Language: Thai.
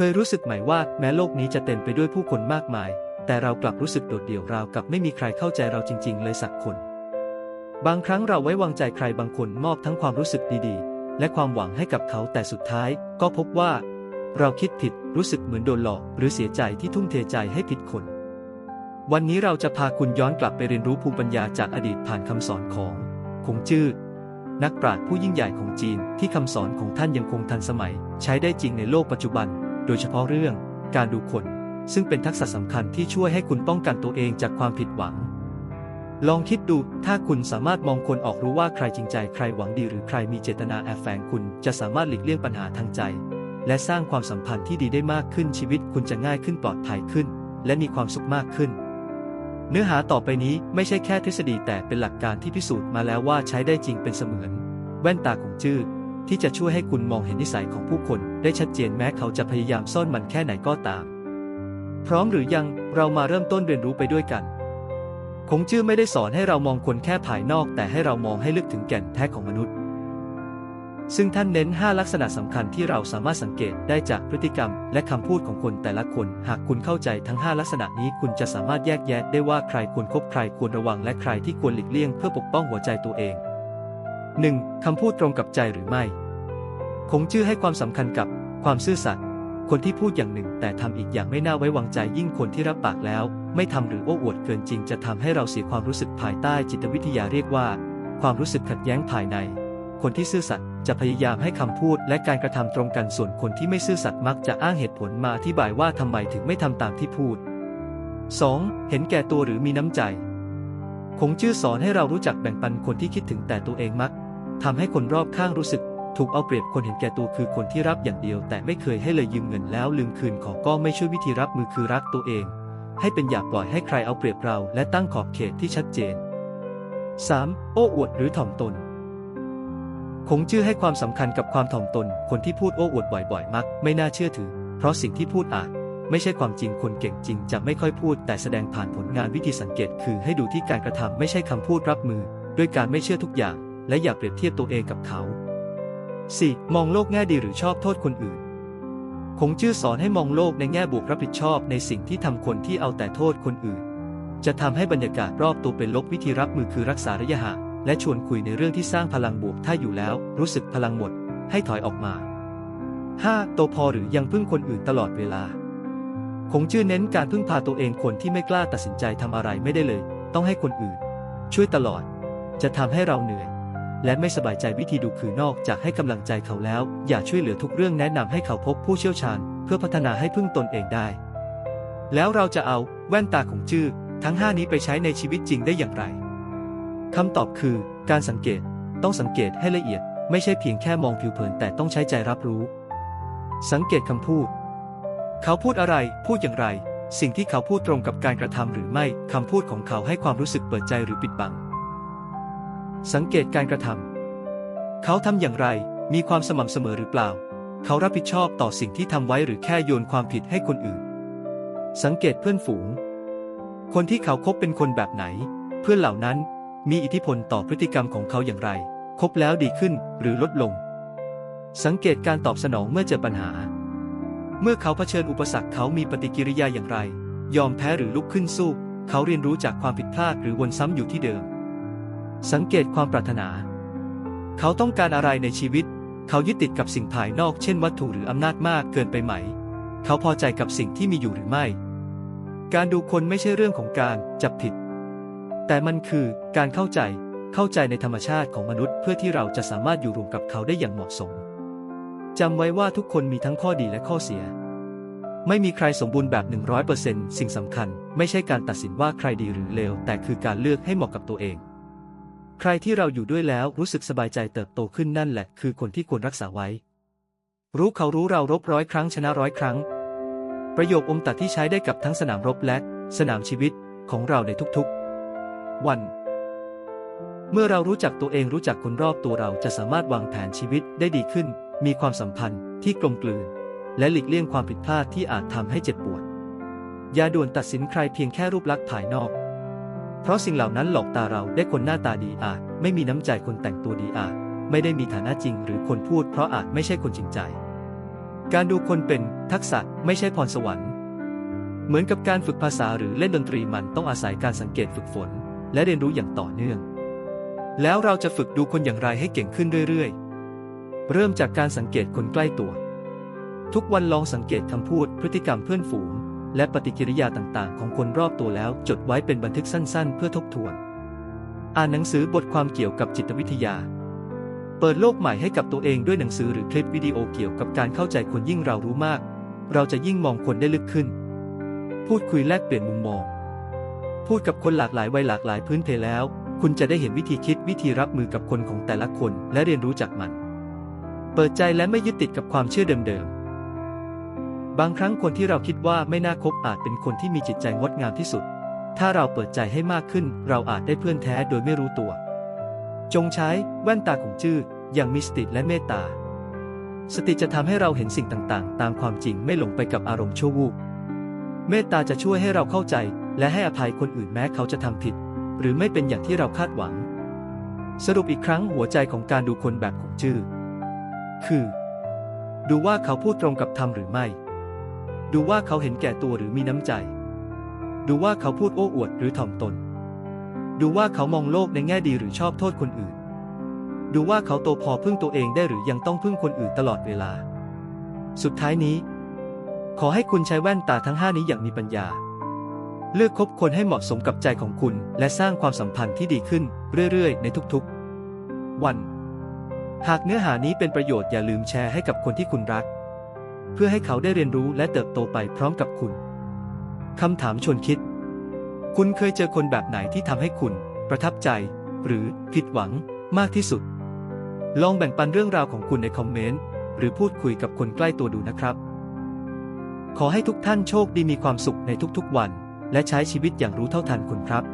เคยรู้สึกไหมว่าแม้โลกนี้จะเต็มไปด้วยผู้คนมากมาย แต่เรากลับรู้สึกโดดเดี่ยวราวกับไม่มีใครเข้าใจเราจริง ๆ เลยสักคน บางครั้งเราไว้วางใจใครบางคนมอบทั้งความรู้สึกดีๆ และความหวังให้กับเขาแต่สุดท้าย ก็พบว่า เราคิดผิดรู้สึกเหมือนโดนหลอก หรือเสียใจที่ทุ่มเทใจให้ผิดคน วันนี้เราจะพาคุณย้อนกลับไปเรียนรู้ภูมิปัญญาจากอดีตผ่านคำสอนของคงจื้อนักปราชญ์ผู้ยิ่งใหญ่ของจีนที่คำสอนของท่านยังคงทันสมัย ใช้ได้จริงในโลกปัจจุบัน โดยเฉพาะเรื่องการดูคน ซึ่งเป็นทักษะสำคัญที่ช่วยให้คุณป้องกันตัวเองจากความผิดหวัง ลองคิดดูถ้าคุณสามารถมองคนออกรู้ว่าใครจริงใจใครหวังดีหรือใครมีเจตนาแอบแฝงคุณจะสามารถหลีกเลี่ยงปัญหาทางใจ และสร้างความสัมพันธ์ที่ดีได้มากขึ้นชีวิตคุณจะง่ายขึ้นปลอดภัยขึ้น และมีความสุขมากขึ้น เนื้อหาต่อไปนี้ไม่ใช่แค่ทฤษฎีแต่เป็นหลักการที่พิสูจน์มาแล้วว่าใช้ได้จริงเป็นเสมือน แว่นตาของจื้อ ที่จะช่วยให้คุณมองเห็นนิสัยของผู้คน ได้ชัดเจนแม้เขาจะพยายามซ่อนมันแค่ไหนก็ตาม พร้อมหรือยังเรามาเริ่มต้นเรียนรู้ไปด้วยกัน คงจื้อไม่ได้สอนให้เรามองคนแค่ภายนอก แต่ให้เรามองให้ลึกถึงแก่นแท้ของมนุษย์ ซึ่งท่านเน้น 5 ลักษณะสำคัญที่เราสามารถสังเกตได้จากพฤติกรรม และคำพูดของคนแต่ละคน หากคุณเข้าใจทั้ง 5 ลักษณะนี้คุณจะสามารถแยกแยะได้ว่าใครควรคบใครควรระวังและใครที่ควรหลีกเลี่ยงเพื่อปกป้องหัวใจตัวเอง 1. คำพูดตรงกับใจหรือไม่ คงชื่อให้ความสำคัญกับความซื่อสัตย์คนที่พูดอย่างหนึ่งแต่ทำอีกอย่างไม่น่าไว้วางใจยิ่งคนที่รับปากแล้ว ไม่ทำหรือโอ้อวดเกินจริง จะทำให้เราเสียความรู้สึกภายใต้จิตวิทยาเรียกว่า ความรู้สึกขัดแย้งภายใน คนที่ซื่อสัตย์จะพยายามให้คำพูดและการกระทำตรงกันส่วนคนที่ไม่ซื่อสัตย์มักจะอ้างเหตุผลมาอธิบายว่าทำไมถึงไม่ทำตามที่พูด 2. เห็นแก่ตัวหรือมีน้ำใจ คงชื่อสอนให้เรารู้จักแบ่งปันคนที่คิดถึงแต่ตัวเองมักทำให้คนรอบข้างรู้สึก ถูกเอาเปรียบคนเห็นแก่ตัวคือคนที่รับอย่างเดียว แต่ไม่เคยให้เลยยืมเงินแล้วลืมคืนขอก็ไม่ช่วยวิธีรับมือคือรักตัวเอง ให้เป็นอย่าปล่อยให้ใครเอาเปรียบเรา และตั้งขอบเขตที่ชัดเจน 3. โอ้อวดหรือถ่อมตน คงชื่อให้ความสำคัญกับความถ่อมตน คนที่พูดโอ้อวดบ่อยๆ มัก ไม่น่าเชื่อถือ เพราะสิ่งที่พูดอาจ ไม่ใช่ความจริงคนเก่งจริง จะไม่ค่อยพูด แต่แสดงผ่านผลงานวิธีสังเกต คือให้ดูที่การกระทำไม่ใช่คำพูดรับมือ ด้วยการไม่เชื่อทุกอย่าง และอย่าเปรียบเทียบตัวเองกับเขา 4. มองโลกแง่ดีหรือชอบโทษคนอื่น คงชื่อสอนให้มองโลกในแง่บวกรับผิดชอบในสิ่งที่ทำคนที่เอาแต่โทษคนอื่น จะทำให้บรรยากาศรอบตัวเป็นลบวิธีรับมือคือรักษาระยะห่างและชวนคุยในเรื่องที่สร้างพลังบวกถ้าอยู่แล้ว รู้สึกพลังหมด ให้ถอยออกมา 5. โตพอหรือยังพึ่งคนอื่นตลอดเวลา คงชื่อเน้นการพึ่งพาตัวเองคนที่ไม่กล้าตัดสินใจทำอะไรไม่ได้เลย ต้องให้คนอื่น ช่วยตลอด จะทำให้เราเหนื่อย และไม่สบายใจวิธีดูคือนอกจากให้กำลังใจเขาแล้ว อย่าช่วยเหลือทุกเรื่องแนะนำให้เขาพบผู้เชี่ยวชาญ เพื่อพัฒนาให้พึ่งตนเองได้ แล้วเราจะเอาแว่นตาของจื้อทั้ง 5 นี้ไปใช้ในชีวิตจริงได้อย่างไรคำตอบคือ การสังเกตต้องสังเกตให้ละเอียด ไม่ใช่เพียงแค่มองผิวเผินแต่ต้องใช้ใจรับรู้ สังเกตคำพูด เขาพูดอะไร พูดอย่างไร สิ่งที่เขาพูดตรงกับการกระทำหรือไม่คำพูดของเขาให้ความรู้สึกเปิดใจหรือปิดบัง สังเกตการกระทำเขาทำอย่างไร มีความสม่ำเสมอหรือเปล่า เขารับผิดชอบต่อสิ่งที่ทำไว้หรือแค่โยนความผิดให้คนอื่น สังเกตเพื่อนฝูง คนที่เขาคบเป็นคนแบบไหน เพื่อนเหล่านั้นมีอิทธิพลต่อพฤติกรรมของเขาอย่างไร คบแล้วดีขึ้นหรือลดลง สังเกตการตอบสนองเมื่อเจอปัญหา เมื่อเขาเผชิญอุปสรรคเขามีปฏิกิริยาอย่างไร ยอมแพ้หรือลุกขึ้นสู้ เขาเรียนรู้จากความผิดพลาดหรือวนซ้ำอยู่ที่เดิม สังเกตความปรารถนา เขาต้องการอะไรในชีวิต เขายึดติดกับสิ่งภายนอกเช่นวัตถุหรืออำนาจมากเกินไปไหม เขาพอใจกับสิ่งที่มีอยู่หรือไม่ การดูคนไม่ใช่เรื่องของการจับผิด แต่มันคือการเข้าใจเข้าใจในธรรมชาติของมนุษย์ เพื่อที่เราจะสามารถอยู่รวมกับเขาได้อย่างเหมาะสมจำไว้ว่าทุกคนมีทั้งข้อดีและข้อเสีย ไม่มีใครสมบูรณ์แบบ 100%สิ่งสำคัญ ไม่ใช่การตัดสินว่าใครดีหรือเลว แต่คือการเลือกให้เหมาะกับตัวเอง ใครที่เราอยู่ด้วยแล้วรู้สึกสบายใจเติบโตขึ้นนั่นแหละ คือคนที่ควรรักษาไว้ รู้เขารู้เรารบร้อยครั้งชนะร้อยครั้ง ประโยคอมตัดที่ใช้ได้กับทั้งสนามรบและ สนามชีวิตของเราในทุกๆ วัน เมื่อเรารู้จักตัวเองรู้จักคนรอบตัวเราจะสามารถวางแผนชีวิตได้ดีขึ้น มีความสัมพันธ์ที่กลมกลืน และหลีกเลี่ยงความผิดพลาดที่อาจทำให้เจ็บปวด อย่าด่วนตัดสินใครเพียงแค่รูปลักษณ์ภายนอก เพราะสิ่งเหล่านั้นหลอกตาเราได้คนหน้าตาดีอาจ ไม่มีน้ำใจคนแต่งตัวดีอาจ ไม่ได้มีฐานะจริงหรือคนพูดเพราะอาจไม่ใช่คนจริงใจ การดูคนเป็นทักษะไม่ใช่พรสวรรค์ เหมือนกับการฝึกภาษาหรือเล่นดนตรีมันต้องอาศัยการสังเกตฝึกฝน และเรียนรู้อย่างต่อเนื่อง แล้วเราจะฝึกดูคนอย่างไรให้เก่งขึ้นเรื่อยๆ เริ่มจากการสังเกตคนใกล้ตัว ทุกวันลองสังเกตคำพูดพฤติกรรมเพื่อนฝูง และปฏิกิริยาต่างๆ ของคนรอบตัวแล้ว จดไว้เป็นบันทึกสั้นๆ เพื่อทบทวน อ่านหนังสือบทความเกี่ยวกับจิตวิทยา เปิดโลกใหม่ให้กับตัวเองด้วยหนังสือหรือคลิปวิดีโอเกี่ยวกับการเข้าใจคนยิ่งเรารู้มาก เราจะยิ่งมองคนได้ลึกขึ้น พูดคุยแลกเปลี่ยนมุมมอง พูดกับคนหลากหลายวัยหลากหลายพื้นเพแล้ว คุณจะได้เห็นวิธีคิดวิธีรับมือกับคนของแต่ละคนและเรียนรู้จากมัน เปิดใจและไม่ยึดติดกับความเชื่อเดิมๆ บางครั้งคนที่เราคิดว่าไม่น่าคบอาจเป็นคนที่มีจิตใจงดงามที่สุด ถ้าเราเปิดใจให้มากขึ้น เราอาจได้เพื่อนแท้โดยไม่รู้ตัว จงใช้แว่นตาของจื้ออย่างมีสติและเมตตา สติจะทำให้เราเห็นสิ่งต่างๆ ตามความจริงไม่หลงไปกับอารมณ์ชั่ววูบ เมตตาจะช่วยให้เราเข้าใจ และให้อภัยคนอื่นแม้เขาจะทำผิด หรือไม่เป็นอย่างที่เราคาดหวัง สรุปอีกครั้งหัวใจของการดูคนแบบของจื้อคือ ดูว่าเขาพูดตรงกับธรรมหรือไม่ ดูว่าเขาเห็นแก่ตัวหรือมีน้ำใจ ดูว่าเขาพูดโอ้อวดหรือถ่อมตน ดูว่าเขามองโลกในแง่ดีหรือชอบโทษคนอื่น ดูว่าเขาโตพอพึ่งตัวเองได้หรือยังต้องพึ่งคนอื่นตลอดเวลา สุดท้ายนี้ ขอให้คุณใช้แว่นตาทั้งห้านี้อย่างมีปัญญา เลือกคบคนให้เหมาะสมกับใจของคุณ และสร้างความสัมพันธ์ที่ดีขึ้นเรื่อยๆ ในทุกๆ วัน หากเนื้อหานี้เป็นประโยชน์อย่าลืมแชร์ให้กับคนที่คุณรัก เพื่อให้เขาได้เรียนรู้และเติบโตไปพร้อมกับคุณ คำถามชวนคิด คุณเคยเจอคนแบบไหนที่ทำให้คุณ ประทับใจ หรือผิดหวังมากที่สุด ลองแบ่งปันเรื่องราวของคุณในคอมเมนต์ หรือพูดคุยกับคนใกล้ตัวดูนะครับ ขอให้ทุกท่านโชคดีมีความสุขในทุกๆวัน และใช้ชีวิตอย่างรู้เท่าทันคุณครับ